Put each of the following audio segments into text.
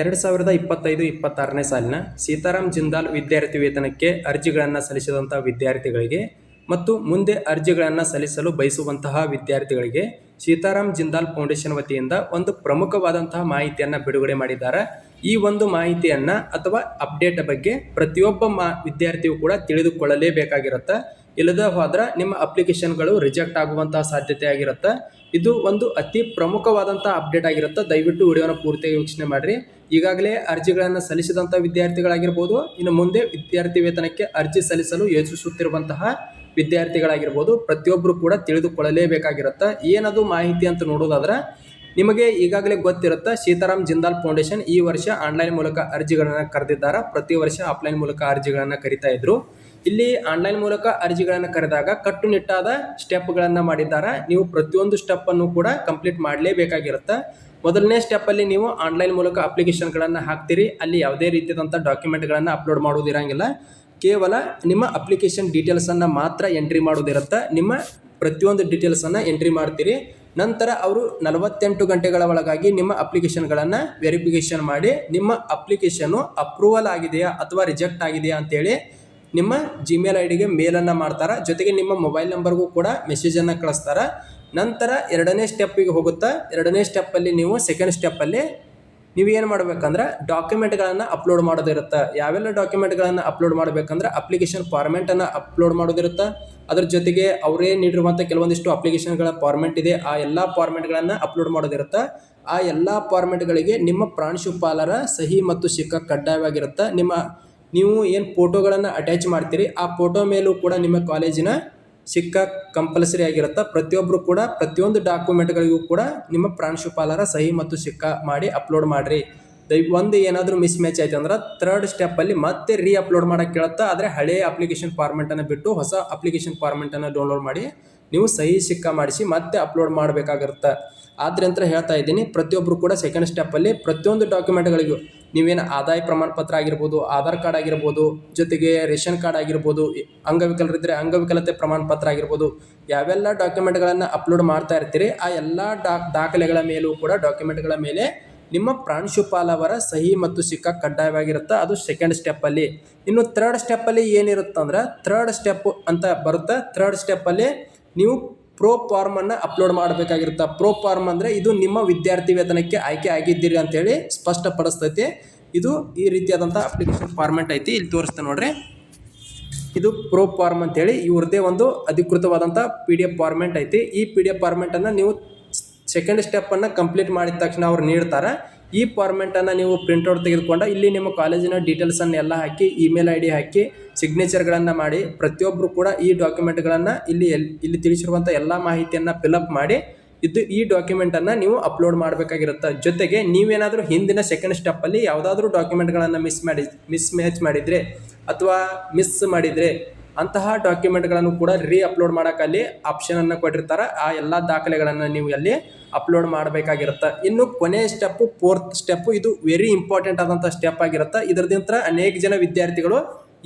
ಎರಡು ಸಾವಿರದ ಇಪ್ಪತ್ತೈದು ಇಪ್ಪತ್ತಾರನೇ ಸಾಲಿನ ಸೀತಾರಾಮ್ ಜಿಂದಾಲ್ ವಿದ್ಯಾರ್ಥಿ ವೇತನಕ್ಕೆ ಅರ್ಜಿಗಳನ್ನು ಸಲ್ಲಿಸಿದಂಥ ವಿದ್ಯಾರ್ಥಿಗಳಿಗೆ ಮತ್ತು ಮುಂದೆ ಅರ್ಜಿಗಳನ್ನು ಸಲ್ಲಿಸಲು ಬಯಸುವಂತಹ ವಿದ್ಯಾರ್ಥಿಗಳಿಗೆ ಸೀತಾರಾಮ್ ಜಿಂದಾಲ್ ಫೌಂಡೇಶನ್ ವತಿಯಿಂದ ಒಂದು ಪ್ರಮುಖವಾದಂತಹ ಮಾಹಿತಿಯನ್ನು ಬಿಡುಗಡೆ ಮಾಡಿದ್ದಾರೆ. ಈ ಒಂದು ಮಾಹಿತಿಯನ್ನು ಅಥವಾ ಅಪ್ಡೇಟ್ ಬಗ್ಗೆ ಪ್ರತಿಯೊಬ್ಬ ಮಾ ವಿದ್ಯಾರ್ಥಿಯು ಕೂಡ ತಿಳಿದುಕೊಳ್ಳಲೇಬೇಕಾಗಿರುತ್ತೆ. ಇಲ್ಲದ ಹೋದ್ರೆ ನಿಮ್ಮ ಅಪ್ಲಿಕೇಶನ್ಗಳು ರಿಜೆಕ್ಟ್ ಆಗುವಂತಹ ಸಾಧ್ಯತೆ ಆಗಿರುತ್ತೆ. ಇದು ಒಂದು ಅತಿ ಪ್ರಮುಖವಾದಂಥ ಅಪ್ಡೇಟ್ ಆಗಿರುತ್ತೆ. ದಯವಿಟ್ಟು ವಿಡಿಯೋನ ಪೂರ್ತಿಯಾಗಿ ವೀಕ್ಷಣೆ ಮಾಡಿರಿ. ಈಗಾಗಲೇ ಅರ್ಜಿಗಳನ್ನು ಸಲ್ಲಿಸಿದಂಥ ವಿದ್ಯಾರ್ಥಿಗಳಾಗಿರ್ಬೋದು, ಇನ್ನು ಮುಂದೆ ವಿದ್ಯಾರ್ಥಿ ವೇತನಕ್ಕೆ ಅರ್ಜಿ ಸಲ್ಲಿಸಲು ಯೋಚಿಸುತ್ತಿರುವಂತಹ ವಿದ್ಯಾರ್ಥಿಗಳಾಗಿರ್ಬೋದು ಪ್ರತಿಯೊಬ್ಬರು ಕೂಡ ತಿಳಿದುಕೊಳ್ಳಲೇಬೇಕಾಗಿರುತ್ತೆ. ಏನದು ಮಾಹಿತಿ ಅಂತ ನೋಡೋದಾದ್ರೆ, ನಿಮಗೆ ಈಗಾಗಲೇ ಗೊತ್ತಿರುತ್ತೆ ಸೀತಾರಾಮ್ ಜಿಂದಾಲ್ ಫೌಂಡೇಶನ್ ಈ ವರ್ಷ ಆನ್ಲೈನ್ ಮೂಲಕ ಅರ್ಜಿಗಳನ್ನು ಕರೆದಿದ್ದಾರೆ. ಪ್ರತಿ ವರ್ಷ ಆಫ್ಲೈನ್ ಮೂಲಕ ಅರ್ಜಿಗಳನ್ನು ಕರಿತಾ ಇದ್ರು. ಇಲ್ಲಿ ಆನ್ಲೈನ್ ಮೂಲಕ ಅರ್ಜಿಗಳನ್ನು ಕರೆದಾಗ ಕಟ್ಟುನಿಟ್ಟಾದ ಸ್ಟೆಪ್ಗಳನ್ನು ಮಾಡಿದ್ದಾರೆ. ನೀವು ಪ್ರತಿಯೊಂದು ಸ್ಟೆಪ್ಪನ್ನು ಕೂಡ ಕಂಪ್ಲೀಟ್ ಮಾಡಲೇಬೇಕಾಗಿರುತ್ತೆ. ಮೊದಲನೇ ಸ್ಟೆಪ್ಪಲ್ಲಿ ನೀವು ಆನ್ಲೈನ್ ಮೂಲಕ ಅಪ್ಲಿಕೇಶನ್ಗಳನ್ನು ಹಾಕ್ತೀರಿ. ಅಲ್ಲಿ ಯಾವುದೇ ರೀತಿಯಾದಂಥ ಡಾಕ್ಯುಮೆಂಟ್ಗಳನ್ನು ಅಪ್ಲೋಡ್ ಮಾಡೋದಿರಂಗಿಲ್ಲ ಕೇವಲ ನಿಮ್ಮ ಅಪ್ಲಿಕೇಶನ್ ಡೀಟೇಲ್ಸನ್ನು ಮಾತ್ರ ಎಂಟ್ರಿ ಮಾಡೋದಿರುತ್ತೆ ನಿಮ್ಮ ಪ್ರತಿಯೊಂದು ಡೀಟೇಲ್ಸನ್ನು ಎಂಟ್ರಿ ಮಾಡ್ತೀರಿ. ನಂತರ ಅವರು ನಲವತ್ತೆಂಟು ಗಂಟೆಗಳ ಒಳಗಾಗಿ ನಿಮ್ಮ ಅಪ್ಲಿಕೇಶನ್ಗಳನ್ನು ವೆರಿಫಿಕೇಷನ್ ಮಾಡಿ ನಿಮ್ಮ ಅಪ್ಲಿಕೇಶನ್ನು ಅಪ್ರೂವಲ್ ಆಗಿದೆಯಾ ಅಥವಾ ರಿಜೆಕ್ಟ್ ಆಗಿದೆಯಾ ಅಂತೇಳಿ ನಿಮ್ಮ ಜಿಮೇಲ್ ಐ ಡಿಗೆ ಮೇಲನ್ನು ಮಾಡ್ತಾರೆ, ಜೊತೆಗೆ ನಿಮ್ಮ ಮೊಬೈಲ್ ನಂಬರ್ಗೂ ಕೂಡ ಮೆಸೇಜನ್ನು ಕಳಿಸ್ತಾರೆ. ನಂತರ ಎರಡನೇ ಸ್ಟೆಪ್ಪಿಗೆ ಹೋಗುತ್ತಾ, ಎರಡನೇ ಸ್ಟೆಪ್ಪಲ್ಲಿ ನೀವು ಸೆಕೆಂಡ್ ಸ್ಟೆಪ್ಪಲ್ಲಿ ನೀವು ಏನು ಮಾಡ್ಬೇಕಂದ್ರೆ ಡಾಕ್ಯುಮೆಂಟ್ಗಳನ್ನು ಅಪ್ಲೋಡ್ ಮಾಡೋದಿರುತ್ತೆ. ಯಾವೆಲ್ಲ ಡಾಕ್ಯುಮೆಂಟ್ಗಳನ್ನು ಅಪ್ಲೋಡ್ ಮಾಡಬೇಕಂದ್ರೆ ಅಪ್ಲಿಕೇಶನ್ ಫಾರ್ಮೆಂಟನ್ನು ಅಪ್ಲೋಡ್ ಮಾಡೋದಿರುತ್ತೆ. ಅದ್ರ ಜೊತೆಗೆ ಅವರೇ ನೀಡಿರುವಂಥ ಕೆಲವೊಂದಿಷ್ಟು ಅಪ್ಲಿಕೇಶನ್ಗಳ ಫಾರ್ಮೆಂಟ್ ಇದೆ. ಆ ಎಲ್ಲ ಫಾರ್ಮೆಂಟ್ಗಳನ್ನು ಅಪ್ಲೋಡ್ ಮಾಡೋದಿರುತ್ತೆ. ಆ ಎಲ್ಲ ಫಾರ್ಮೆಂಟ್ಗಳಿಗೆ ನಿಮ್ಮ ಪ್ರಾಂಶುಪಾಲರ ಸಹಿ ಮತ್ತು ಶಿಕ್ಕ ಕಡ್ಡಾಯವಾಗಿರುತ್ತೆ. ನಿಮ್ಮ ನೀವು ಏನು ಫೋಟೋಗಳನ್ನು ಅಟ್ಯಾಚ್ ಮಾಡ್ತೀರಿ, ಆ ಫೋಟೋ ಮೇಲೂ ಕೂಡ ನಿಮ್ಮ ಕಾಲೇಜಿನ ಸಿಕ್ಕ ಕಂಪಲ್ಸರಿ ಆಗಿರುತ್ತೆ. ಪ್ರತಿಯೊಬ್ಬರು ಕೂಡ, ಪ್ರತಿಯೊಂದು ಡಾಕ್ಯುಮೆಂಟ್ಗಳಿಗೂ ಕೂಡ ನಿಮ್ಮ ಪ್ರಾಂಶುಪಾಲರ ಸಹಿ ಮತ್ತು ಸಿಕ್ಕ ಮಾಡಿ ಅಪ್ಲೋಡ್ ಮಾಡಿರಿ. ದಯ ಒಂದು ಏನಾದರೂ ಮಿಸ್ ಮ್ಯಾಚ್ ಆಯ್ತು ಅಂದ್ರೆ ಥರ್ಡ್ ಸ್ಟೆಪ್ಪಲ್ಲಿ ಮತ್ತೆ ರೀ ಅಪ್ಲೋಡ್ ಮಾಡೋಕ್ಕೆ ಕೇಳುತ್ತಾ. ಆದರೆ ಹಳೆಯ ಅಪ್ಲಿಕೇಶನ್ ಫಾರ್ಮೆಟನ್ನು ಬಿಟ್ಟು ಹೊಸ ಅಪ್ಲಿಕೇಶನ್ ಫಾರ್ಮೆಟನ್ನು ಡೌನ್ಲೋಡ್ ಮಾಡಿ ನೀವು ಸಹಿ ಸಿಕ್ಕ ಮಾಡಿಸಿ ಮತ್ತೆ ಅಪ್ಲೋಡ್ ಮಾಡಬೇಕಾಗಿರುತ್ತೆ. ಆದ್ರಿಂದ ಹೇಳ್ತಾ ಇದ್ದೀನಿ ಪ್ರತಿಯೊಬ್ಬರು ಕೂಡ ಸೆಕೆಂಡ್ ಸ್ಟೆಪ್ಪಲ್ಲಿ ಪ್ರತಿಯೊಂದು ಡಾಕ್ಯುಮೆಂಟ್ಗಳಿಗೂ ನೀವೇನು ಆದಾಯ ಪ್ರಮಾಣ ಪತ್ರ ಆಗಿರ್ಬೋದು, ಆಧಾರ್ ಕಾರ್ಡ್ ಆಗಿರ್ಬೋದು, ಜೊತೆಗೆ ರೇಷನ್ ಕಾರ್ಡ್ ಆಗಿರ್ಬೋದು ಅಂಗವಿಕಲರಿದ್ದರೆ ಅಂಗವಿಕಲತೆ ಪ್ರಮಾಣ ಪತ್ರ ಆಗಿರ್ಬೋದು, ಯಾವೆಲ್ಲ ಡಾಕ್ಯುಮೆಂಟ್ಗಳನ್ನು ಅಪ್ಲೋಡ್ ಮಾಡ್ತಾ ಇರ್ತೀರಿ, ಆ ಎಲ್ಲ ಡಾಕ್ ದಾಖಲೆಗಳ ಮೇಲೂ ಕೂಡ ಡಾಕ್ಯುಮೆಂಟ್ಗಳ ಮೇಲೆ ನಿಮ್ಮ ಪ್ರಾಂಶುಪಾಲವರ ಸಹಿ ಮತ್ತು ಸಿಕ್ಕ ಕಡ್ಡಾಯವಾಗಿರುತ್ತೆ, ಅದು ಸೆಕೆಂಡ್ ಸ್ಟೆಪ್ಪಲ್ಲಿ ಇನ್ನು ಥರ್ಡ್ ಸ್ಟೆಪ್ಪಲ್ಲಿ ಏನಿರುತ್ತಂದ್ರೆ ಥರ್ಡ್ ಸ್ಟೆಪ್ ಅಂತ ಬರುತ್ತೆ ಥರ್ಡ್ ಸ್ಟೆಪ್ಪಲ್ಲಿ ನೀವು ಪ್ರೋ ಫಾರ್ಮನ್ನು ಅಪ್ಲೋಡ್ ಮಾಡಬೇಕಾಗಿರುತ್ತೆ. ಪ್ರೋ ಫಾರ್ಮ್ ಅಂದರೆ ಇದು ನಿಮ್ಮ ವಿದ್ಯಾರ್ಥಿ ವೇತನಕ್ಕೆ ಆಯ್ಕೆ ಆಗಿದ್ದೀರಿ ಅಂತೇಳಿ ಸ್ಪಷ್ಟಪಡಿಸ್ತೈತಿ. ಇದು ಈ ರೀತಿಯಾದಂಥ ಅಪ್ಲಿಕೇಶನ್ ಫಾರ್ಮೆಟ್ ಐತಿ. ಇಲ್ಲಿ ತೋರಿಸ್ತೇನೆ ನೋಡ್ರಿ. ಇದು ಪ್ರೋ ಫಾರ್ಮ್ ಅಂತೇಳಿ ಇವ್ರದ್ದೇ ಒಂದು ಅಧಿಕೃತವಾದಂಥ ಪಿ ಡಿ ಎಫ್ ಫಾರ್ಮೆಟ್ ಐತಿ. ಈ ಪಿ ಡಿ ಎಫ್ ಫಾರ್ಮೆಟನ್ನು ನೀವು ಸೆಕೆಂಡ್ ಸ್ಟೆಪ್ಪನ್ನು ಕಂಪ್ಲೀಟ್ ಮಾಡಿದ ತಕ್ಷಣ ಅವ್ರು ನೀಡ್ತಾರೆ. ಈ ಫಾರ್ಮೆಟನ್ನು ನೀವು ಪ್ರಿಂಟೌಟ್ ತೆಗೆದುಕೊಂಡು ಇಲ್ಲಿ ನಿಮ್ಮ ಕಾಲೇಜಿನ ಡೀಟೇಲ್ಸನ್ನು ಎಲ್ಲ ಹಾಕಿ ಇಮೇಲ್ ಐ ಡಿ ಹಾಕಿ ಸಿಗ್ನೇಚರ್ಗಳನ್ನು ಮಾಡಿ ಪ್ರತಿಯೊಬ್ಬರು ಕೂಡ ಈ ಡಾಕ್ಯುಮೆಂಟ್ಗಳನ್ನು ಇಲ್ಲಿ ಎಲ್, ಇಲ್ಲಿ ತಿಳಿಸಿರುವಂಥ ಎಲ್ಲ ಮಾಹಿತಿಯನ್ನು ಫಿಲಪ್ ಮಾಡಿ, ಇದು ಈ ಡಾಕ್ಯುಮೆಂಟನ್ನು ನೀವು ಅಪ್ಲೋಡ್ ಮಾಡಬೇಕಾಗಿರುತ್ತೆ. ಜೊತೆಗೆ ನೀವೇನಾದರೂ ಹಿಂದಿನ ಸೆಕೆಂಡ್ ಸ್ಟೆಪ್ಪಲ್ಲಿ ಯಾವುದಾದ್ರೂ ಡಾಕ್ಯುಮೆಂಟ್ಗಳನ್ನು ಮಿಸ್ ಮಾಡಿ ಮಿಸ್ ಮ್ಯಾಚ್ ಮಾಡಿದರೆ ಅಥವಾ ಮಿಸ್ ಮಾಡಿದರೆ ಅಂತಹ ಡಾಕ್ಯುಮೆಂಟ್ಗಳನ್ನು ಕೂಡ ರೀ ಅಪ್ಲೋಡ್ ಮಾಡೋಕ್ಕಲ್ಲಿ ಆಪ್ಷನನ್ನು ಕೊಟ್ಟಿರ್ತಾರೆ. ಆ ಎಲ್ಲ ದಾಖಲೆಗಳನ್ನು ನೀವು ಅಲ್ಲಿ ಅಪ್ಲೋಡ್ ಮಾಡಬೇಕಾಗಿರುತ್ತೆ. ಇನ್ನು ಕೊನೆಯ ಸ್ಟೆಪ್ಪು ಫೋರ್ತ್ ಸ್ಟೆಪ್ಪು ಇದು ವೆರಿ ಇಂಪಾರ್ಟೆಂಟ್ ಆದಂಥ ಸ್ಟೆಪ್ ಆಗಿರುತ್ತೆ. ಇದರದಿಂತ ಅನೇಕ ಜನ ವಿದ್ಯಾರ್ಥಿಗಳು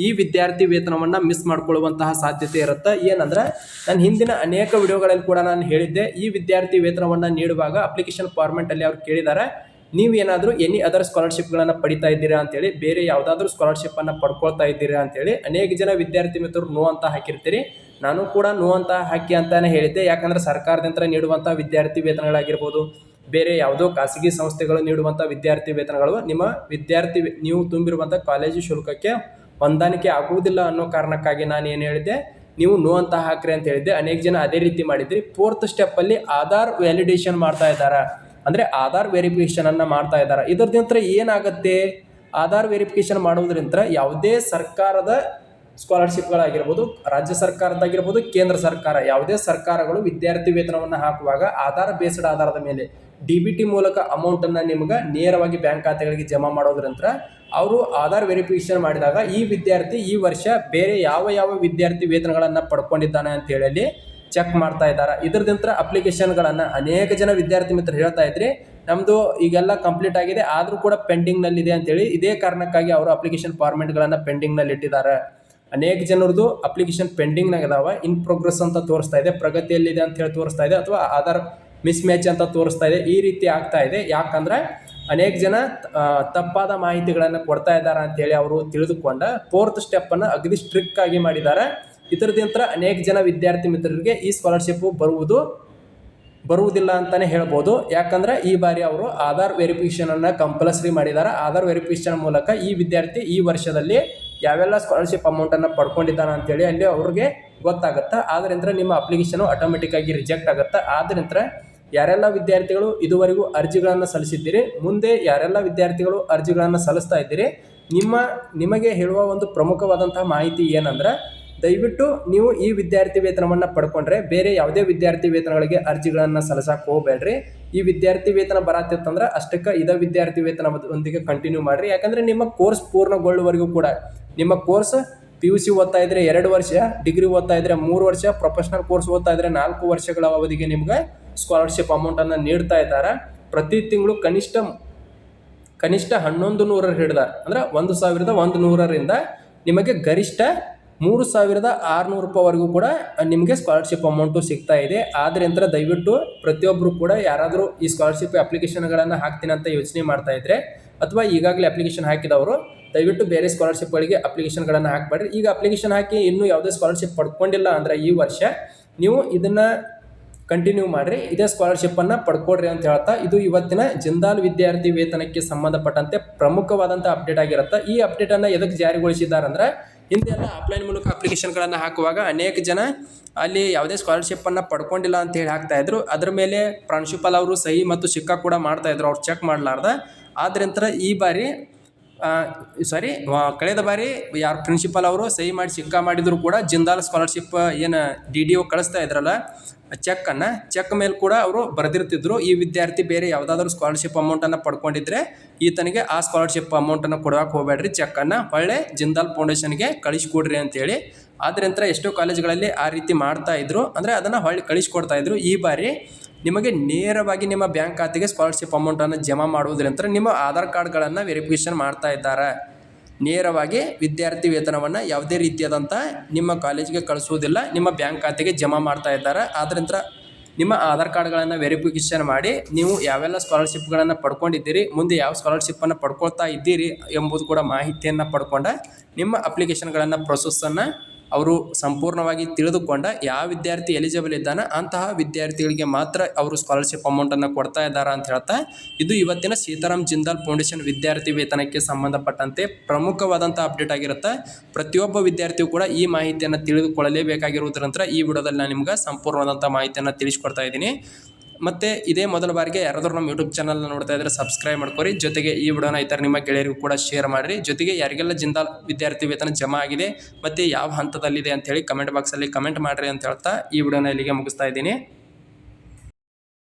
ಈ ವಿದ್ಯಾರ್ಥಿ ವೇತನವನ್ನು ಮಿಸ್ ಮಾಡಿಕೊಳ್ಳುವಂತಹ ಸಾಧ್ಯತೆ ಇರುತ್ತೆ. ಏನಂದ್ರೆ ನಾನು ಹಿಂದಿನ ಅನೇಕ ವಿಡಿಯೋಗಳಲ್ಲಿ ಕೂಡ ನಾನು ಹೇಳಿದ್ದೆ, ಈ ವಿದ್ಯಾರ್ಥಿ ವೇತನವನ್ನು ನೀಡುವಾಗ ಅಪ್ಲಿಕೇಶನ್ ಫಾರ್ಮೆಟಲ್ಲಿ ಅವ್ರು ಕೇಳಿದ್ದಾರೆ ನೀವೇನಾದರೂ ಎನಿ ಅದರ್ ಸ್ಕಾಲರ್ಶಿಪ್ಗಳನ್ನು ಪಡಿತಾ ಇದ್ದೀರಾ ಅಂತೇಳಿ, ಬೇರೆ ಯಾವುದಾದ್ರೂ ಸ್ಕಾಲರ್ಶಿಪ್ಪನ್ನು ಪಡ್ಕೊಳ್ತಾ ಇದ್ದೀರಾ ಅಂತೇಳಿ ಅನೇಕ ಜನ ವಿದ್ಯಾರ್ಥಿ ಮಿತ್ರರು ನೋ ಅಂತ ಹಾಕಿರ್ತೀರಿ. ನಾನು ಕೂಡ ನೋ ಅಂತ ಹಾಕಿ ಅಂತಾನೆ ಹೇಳಿದ್ದೆ. ಯಾಕಂದರೆ ಸರ್ಕಾರದಿಂದ ನೀಡುವಂಥ ವಿದ್ಯಾರ್ಥಿ ವೇತನಗಳಾಗಿರ್ಬೋದು, ಬೇರೆ ಯಾವುದೋ ಖಾಸಗಿ ಸಂಸ್ಥೆಗಳು ನೀಡುವಂಥ ವಿದ್ಯಾರ್ಥಿ ವೇತನಗಳು, ನಿಮ್ಮ ವಿದ್ಯಾರ್ಥಿ ನೀವು ತುಂಬಿರುವಂಥ ಕಾಲೇಜು ಶುಲ್ಕಕ್ಕೆ ಹೊಂದಾಣಿಕೆ ಆಗುವುದಿಲ್ಲ ಅನ್ನೋ ಕಾರಣಕ್ಕಾಗಿ ನಾನು ಏನು ಹೇಳಿದ್ದೆ, ನೀವು ನೋ ಅಂತ ಹಾಕ್ರಿ ಅಂತ ಹೇಳಿದ್ದೆ. ಅನೇಕ ಜನ ಅದೇ ರೀತಿ ಮಾಡಿದ್ರಿ. ಫೋರ್ತ್ ಸ್ಟೆಪ್ಪಲ್ಲಿ ಆಧಾರ್ ವ್ಯಾಲಿಡೇಷನ್ ಮಾಡ್ತಾ ಇದ್ದಾರೆ? ಅಂದರೆ ಆಧಾರ್ ವೆರಿಫಿಕೇಷನನ್ನು ಮಾಡ್ತಾ ಇದ್ದಾರೆ. ನಂತರ ಏನಾಗುತ್ತೆ? ಆಧಾರ್ ವೆರಿಫಿಕೇಷನ್ ಮಾಡುವುದರಿಂದ ಯಾವುದೇ ಸರ್ಕಾರದ ಸ್ಕಾಲರ್ಶಿಪ್ಗಳಾಗಿರ್ಬೋದು, ರಾಜ್ಯ ಸರ್ಕಾರದ್ದಾಗಿರ್ಬೋದು, ಕೇಂದ್ರ ಸರ್ಕಾರ, ಯಾವುದೇ ಸರ್ಕಾರಗಳು ವಿದ್ಯಾರ್ಥಿ ವೇತನವನ್ನು ಹಾಕುವಾಗ ಆಧಾರ್ ಬೇಸ್ಡ್ ಆಧಾರದ ಮೇಲೆ ಡಿ ಬಿ ಟಿ ಮೂಲಕ ಅಮೌಂಟನ್ನು ನಿಮ್ಗೆ ನೇರವಾಗಿ ಬ್ಯಾಂಕ್ ಖಾತೆಗಳಿಗೆ ಜಮಾ ಮಾಡೋದ್ರಂತರ ಅವರು ಆಧಾರ್ ವೆರಿಫಿಕೇಷನ್ ಮಾಡಿದಾಗ ಈ ವಿದ್ಯಾರ್ಥಿ ಈ ವರ್ಷ ಬೇರೆ ಯಾವ ಯಾವ ವಿದ್ಯಾರ್ಥಿ ವೇತನಗಳನ್ನು ಪಡ್ಕೊಂಡಿದ್ದಾನೆ ಅಂತ ಹೇಳಿ ಚೆಕ್ ಮಾಡ್ತಾ ಇದ್ದಾರೆ? ಅಪ್ಲಿಕೇಶನ್ ಅಪ್ಲಿಕೇಶನ್ಗಳನ್ನು ಅನೇಕ ಜನ ವಿದ್ಯಾರ್ಥಿ ಮಿತ್ರ ಹೇಳ್ತಾ ಇದ್ರಿ. ನಮ್ಮದು ಈಗೆಲ್ಲ ಕಂಪ್ಲೀಟ್ ಆಗಿದೆ. ಆದರೂ ಕೂಡ ಪೆಂಡಿಂಗ್ನಲ್ಲಿದೆ ಅಂತೇಳಿ ಇದೇ ಕಾರಣಕ್ಕಾಗಿ ಅವರು ಅಪ್ಲಿಕೇಶನ್ ಫಾರ್ಮೆಟ್ಗಳನ್ನು ಪೆಂಡಿಂಗ್ನಲ್ಲಿ ಇಟ್ಟಿದ್ದಾರೆ. ಅನೇಕ ಜನರದು ಅಪ್ಲಿಕೇಶನ್ ಪೆಂಡಿಂಗ್ನಾಗ ಅದಾವ ಇನ್ ಪ್ರೋಗ್ರೆಸ್ ಅಂತ ತೋರಿಸ್ತಾ ಇದೆ. ಪ್ರಗತಿಯಲ್ಲಿದೆ ಅಂತ ಹೇಳಿ ತೋರಿಸ್ತಾ ಇದೆ. ಅಥವಾ ಆಧಾರ್ ಮಿಸ್ ಮ್ಯಾಚ್ ಅಂತ ತೋರಿಸ್ತಾ ಇದೆ. ಈ ರೀತಿ ಆಗ್ತಾ ಇದೆ. ಯಾಕಂದ್ರೆ ಅನೇಕ ಜನ ತಪ್ಪಾದ ಮಾಹಿತಿಗಳನ್ನು ಕೊಡ್ತಾ ಇದ್ದಾರೆ ಅಂತೇಳಿ ಅವರು ತಿಳಿದುಕೊಂಡ ಫೋರ್ತ್ ಸ್ಟೆಪ್ಪನ್ನು ಅಗದಿ ಸ್ಟ್ರಿಕ್ಟ್ ಆಗಿ ಮಾಡಿದ್ದಾರೆ. ಇದರದಿಂತ ಅನೇಕ ಜನ ವಿದ್ಯಾರ್ಥಿ ಮಿತ್ರರಿಗೆ ಈ ಸ್ಕಾಲರ್ಶಿಪ್ಪು ಬರುವುದು ಬರುವುದಿಲ್ಲ ಅಂತಲೇ ಹೇಳ್ಬೋದು. ಯಾಕಂದ್ರೆ ಈ ಬಾರಿ ಅವರು ಆಧಾರ್ ವೆರಿಫಿಕೇಷನನ್ನು ಕಂಪಲ್ಸರಿ ಮಾಡಿದ್ದಾರೆ ಆಧಾರ್ ವೆರಿಫಿಕೇಷನ್ ಮೂಲಕ ಈ ವಿದ್ಯಾರ್ಥಿ ಈ ವರ್ಷದಲ್ಲಿ ಯಾವೆಲ್ಲ ಸ್ಕಾಲರ್ಶಿಪ್ ಅಮೌಂಟನ್ನು ಪಡ್ಕೊಂಡಿದ್ದಾನೆ ಅಂತೇಳಿ ಅಲ್ಲಿ ಅವ್ರಿಗೆ ಗೊತ್ತಾಗುತ್ತೆ. ಆದ್ರಿಂದ ನಿಮ್ಮ ಅಪ್ಲಿಕೇಶನು ಆಟೋಮೆಟಿಕ್ಕಾಗಿ ರಿಜೆಕ್ಟ್ ಆಗುತ್ತೆ. ಆದ್ರಿಂದ ಯಾರೆಲ್ಲ ವಿದ್ಯಾರ್ಥಿಗಳು ಇದುವರೆಗೂ ಅರ್ಜಿಗಳನ್ನು ಸಲ್ಲಿಸಿದ್ದೀರಿ, ಮುಂದೆ ಯಾರೆಲ್ಲ ವಿದ್ಯಾರ್ಥಿಗಳು ಅರ್ಜಿಗಳನ್ನು ಸಲ್ಲಿಸ್ತಾ ಇದ್ದೀರಿ, ನಿಮ್ಮ, ನಿಮಗೆ ಹೇಳುವ ಒಂದು ಪ್ರಮುಖವಾದಂತಹ ಮಾಹಿತಿ ಏನಂದ್ರೆ ದಯವಿಟ್ಟು ನೀವು ಈ ವಿದ್ಯಾರ್ಥಿ ವೇತನವನ್ನು ಪಡ್ಕೊಂಡ್ರೆ ಬೇರೆ ಯಾವುದೇ ವಿದ್ಯಾರ್ಥಿ ವೇತನಗಳಿಗೆ ಅರ್ಜಿಗಳನ್ನು ಸಲ್ಲಿಸಕ್ಕೆ ಹೋಗಬೇಡ್ರಿ. ಈ ವಿದ್ಯಾರ್ಥಿ ವೇತನ ಬರತ್ತಿತ್ತಂದ್ರೆ ಅಷ್ಟಕ್ಕೆ ಇದ ವಿದ್ಯಾರ್ಥಿ ವೇತನ ಒಂದಿಗೆ ಕಂಟಿನ್ಯೂ ಮಾಡ್ರಿ. ಯಾಕಂದ್ರೆ ನಿಮ್ಮ ಕೋರ್ಸ್ ಪೂರ್ಣಗೊಳ್ಳುವವರೆಗೂ ಕೂಡ ನಿಮ್ಮ ಕೋರ್ಸ್ ಪಿ ಯು ಸಿ ಓದ್ತಾ ಇದ್ರೆ ಎರಡು ವರ್ಷ ಡಿಗ್ರಿ ಓದ್ತಾ ಇದ್ರೆ ಮೂರು ವರ್ಷ ಪ್ರೊಫೆಷನಲ್ ಕೋರ್ಸ್ ಓದ್ತಾ ಇದ್ರೆ ನಾಲ್ಕು ವರ್ಷಗಳ ಅವಧಿಗೆ ನಿಮ್ಗೆ ಸ್ಕಾಲರ್ಶಿಪ್ ಅಮೌಂಟನ್ನು ನೀಡ್ತಾ ಇದ್ದಾರೆ. ಪ್ರತಿ ತಿಂಗಳು ಕನಿಷ್ಠ ಕನಿಷ್ಠ ಹನ್ನೊಂದು ನೂರರ ಹಿಡ್ದ ಅಂದ್ರೆ ಒಂದು ಸಾವಿರದ ಒಂದು ನೂರರಿಂದ ನಿಮಗೆ ಗರಿಷ್ಠ ಮೂರು ಸಾವಿರದ ಆರುನೂರು ರೂಪಾಯಿವರೆಗೂ ಕೂಡ ನಿಮಗೆ ಸ್ಕಾಲರ್ಶಿಪ್ ಅಮೌಂಟು ಸಿಗ್ತಾ ಇದೆ. ಆದ್ದರಿಂದ ದಯವಿಟ್ಟು ಪ್ರತಿಯೊಬ್ಬರು ಕೂಡ ಯಾರಾದರೂ ಈ ಸ್ಕಾಲರ್ಶಿಪ್ ಅಪ್ಲಿಕೇಶನ್ಗಳನ್ನು ಹಾಕ್ತೀನಿ ಅಂತ ಯೋಚನೆ ಮಾಡ್ತಾ ಇದ್ರೆ ಅಥವಾ ಈಗಾಗಲೇ ಅಪ್ಲಿಕೇಶನ್ ಹಾಕಿದವರು, ದಯವಿಟ್ಟು ಬೇರೆ ಸ್ಕಾಲರ್ಶಿಪ್ಗಳಿಗೆ ಅಪ್ಲಿಕೇಶನ್ಗಳನ್ನು ಹಾಕಬೇಡ್ರಿ. ಈಗ ಅಪ್ಲಿಕೇಶನ್ ಹಾಕಿ ಇನ್ನೂ ಯಾವುದೇ ಸ್ಕಾಲರ್ಶಿಪ್ ಪಡ್ಕೊಂಡಿಲ್ಲ ಅಂದ್ರೆ ಈ ವರ್ಷ ನೀವು ಇದನ್ನು ಕಂಟಿನ್ಯೂ ಮಾಡಿರಿ. ಇದೇ ಸ್ಕಾಲರ್ಶಿಪ್ಪನ್ನು ಪಡ್ಕೊಡ್ರಿ ಅಂತ ಹೇಳ್ತಾ ಇದು ಇವತ್ತಿನ ಜಿಂದಾಲ್ ವಿದ್ಯಾರ್ಥಿ ವೇತನಕ್ಕೆ ಸಂಬಂಧಪಟ್ಟಂತೆ ಪ್ರಮುಖವಾದಂಥ ಅಪ್ಡೇಟ್ ಆಗಿರುತ್ತೆ. ಈ ಅಪ್ಡೇಟನ್ನು ಎದಕ್ಕೆ ಜಾರಿಗೊಳಿಸಿದ್ದಾರೆ ಅಂದ್ರೆ ಹಿಂದೆ ಎಲ್ಲ ಆಫ್ಲೈನ್ ಮೂಲಕ ಅಪ್ಲಿಕೇಶನ್ಗಳನ್ನು ಹಾಕುವಾಗ ಅನೇಕ ಜನ ಅಲ್ಲಿ ಯಾವುದೇ ಸ್ಕಾಲರ್ಶಿಪ್ ಅನ್ನ ಪಡ್ಕೊಂಡಿಲ್ಲ ಅಂತ ಹೇಳಿ ಹಾಕ್ತಾ ಇದ್ರು. ಅದ್ರ ಮೇಲೆ ಪ್ರಾಂಶುಪಾಲ್ ಅವರು ಸಹಿ ಮತ್ತು ಸಿಕ್ಕ ಕೂಡ ಮಾಡ್ತಾ ಇದ್ರು. ಅವ್ರು ಚೆಕ್ ಮಾಡಲಾರ್ದ. ಆದ್ರಿಂತರ ಈ ಬಾರಿ ಸಾರಿ ಕಳೆದ ಬಾರಿ ಯಾರು ಪ್ರಿನ್ಸಿಪಾಲ್ ಅವರು ಸಹಿ ಮಾಡಿ ಸಿಕ್ಕ ಮಾಡಿದ್ರು ಕೂಡ ಜಿಂದಾಲ್ ಸ್ಕಾಲರ್ಶಿಪ್ ಏನು ಡಿ ಡಿ ಒ ಕಳಿಸ್ತಾ ಇದ್ರಲ್ಲ ಚೆಕ್ಕನ್ನು ಚೆಕ್ ಮೇಲೆ ಕೂಡ ಅವರು ಬರೆದಿರ್ತಿದ್ರು. ಈ ವಿದ್ಯಾರ್ಥಿ ಬೇರೆ ಯಾವುದಾದ್ರೂ ಸ್ಕಾಲರ್ಶಿಪ್ ಅಮೌಂಟನ್ನು ಪಡ್ಕೊಂಡಿದ್ರೆ ಈತನಿಗೆ ಆ ಸ್ಕಾಲರ್ಶಿಪ್ ಅಮೌಂಟನ್ನು ಕೊಡೋಕೆ ಹೋಗಬೇಡ್ರಿ ಚೆಕ್ಕನ್ನು ಒಳ್ಳೆ ಜಿಂದಾಲ್ ಫೌಂಡೇಶನ್ಗೆ ಕಳಿಸ್ಕೊಡ್ರಿ ಅಂತೇಳಿ. ಆದ್ರಿಂದ ಎಷ್ಟೋ ಕಾಲೇಜುಗಳಲ್ಲಿ ಆ ರೀತಿ ಮಾಡ್ತಾ ಇದ್ರು. ಅಂದರೆ ಅದನ್ನು ಹೊಳ್ಳಿ ಕಳಿಸ್ಕೊಡ್ತಾ ಇದ್ರು. ಈ ಬಾರಿ ನಿಮಗೆ ನೇರವಾಗಿ ನಿಮ್ಮ ಬ್ಯಾಂಕ್ ಖಾತೆಗೆ ಸ್ಕಾಲರ್ಶಿಪ್ ಅಮೌಂಟನ್ನು ಜಮಾ ಮಾಡುವುದರಿಂದ ನಿಮ್ಮ ಆಧಾರ್ ಕಾರ್ಡ್ಗಳನ್ನು ವೆರಿಫಿಕೇಷನ್ ಮಾಡ್ತಾ ಇದ್ದಾರೆ. ನೇರವಾಗಿ ವಿದ್ಯಾರ್ಥಿ ವೇತನವನ್ನು ಯಾವುದೇ ರೀತಿಯಾದಂಥ ನಿಮ್ಮ ಕಾಲೇಜಿಗೆ ಕಳಿಸುವುದಿಲ್ಲ, ನಿಮ್ಮ ಬ್ಯಾಂಕ್ ಖಾತೆಗೆ ಜಮಾ ಮಾಡ್ತಾ ಇದ್ದಾರೆ. ಆದ್ದರಿಂದ ನಿಮ್ಮ ಆಧಾರ್ ಕಾರ್ಡ್ಗಳನ್ನು ವೆರಿಫಿಕೇಷನ್ ಮಾಡಿ, ನೀವು ಯಾವೆಲ್ಲ ಸ್ಕಾಲರ್ಶಿಪ್ಗಳನ್ನು ಪಡ್ಕೊಂಡಿದ್ದೀರಿ, ಮುಂದೆ ಯಾವ ಸ್ಕಾಲರ್ಶಿಪ್ಪನ್ನು ಪಡ್ಕೊಳ್ತಾ ಇದ್ದೀರಿ ಎಂಬುದು ಕೂಡ ಮಾಹಿತಿಯನ್ನು ಪಡ್ಕೊಂಡ ನಿಮ್ಮ ಅಪ್ಲಿಕೇಶನ್ಗಳನ್ನು, ಪ್ರೊಸೆಸ್ಸನ್ನು ಅವರು ಸಂಪೂರ್ಣವಾಗಿ ತಿಳಿದುಕೊಂಡ ಯಾವ ವಿದ್ಯಾರ್ಥಿ ಎಲಿಜಿಬಲ್ ಇದ್ದಾನೆ ಅಂತಹ ವಿದ್ಯಾರ್ಥಿಗಳಿಗೆ ಮಾತ್ರ ಅವರು ಸ್ಕಾಲರ್ಶಿಪ್ ಅಮೌಂಟನ್ನು ಕೊಡ್ತಾ ಇದ್ದಾರೆ ಅಂತ ಹೇಳ್ತಾ, ಇದು ಇವತ್ತಿನ ಸೀತಾರಾಮ್ ಜಿಂದಾಲ್ ಫೌಂಡೇಶನ್ ವಿದ್ಯಾರ್ಥಿ ವೇತನಕ್ಕೆ ಸಂಬಂಧಪಟ್ಟಂತೆ ಪ್ರಮುಖವಾದಂಥ ಅಪ್ಡೇಟ್ ಆಗಿರುತ್ತೆ. ಪ್ರತಿಯೊಬ್ಬ ವಿದ್ಯಾರ್ಥಿಯು ಕೂಡ ಈ ಮಾಹಿತಿಯನ್ನು ನಂತರ ಈ ವಿಡಿಯೋದಲ್ಲಿ ನಾನು ನಿಮ್ಗೆ ಸಂಪೂರ್ಣವಾದಂಥ ಮಾಹಿತಿಯನ್ನು ತಿಳಿಸ್ಕೊಡ್ತಾ ಇದ್ದೀನಿ. ಮತ್ತು ಇದೇ ಮೊದಲ ಬಾರಿಗೆ ಯಾರಾದರೂ ನಮ್ಮ ಯೂಟ್ಯೂಬ್ ಚಾನಲ್ನ ನೋಡ್ತಾ ಇದ್ದರೆ ಸಬ್ಸ್ಕ್ರೈಬ್ ಮಾಡ್ಕೊರಿ. ಜೊತೆಗೆ ಈ ವಿಡಿಯೋನ ಈ ಥರ ನಿಮ್ಮ ಗೆಳೆಯರಿಗೂ ಕೂಡ ಶೇರ್ ಮಾಡಿರಿ. ಜೊತೆಗೆ ಯಾರಿಗೆಲ್ಲ ಜಿಂದಾಲ್ ವಿದ್ಯಾರ್ಥಿ ವೇತನ ಜಮಾ ಆಗಿದೆ, ಮತ್ತು ಯಾವ ಹಂತದಲ್ಲಿದೆ ಅಂತೇಳಿ ಕಮೆಂಟ್ ಬಾಕ್ಸಲ್ಲಿ ಕಮೆಂಟ್ ಮಾಡಿರಿ ಅಂತ ಹೇಳ್ತಾ ಈ ವಿಡಿಯೋನ ಇಲ್ಲಿಗೆ ಮುಗಿಸ್ತಾ ಇದ್ದೀನಿ.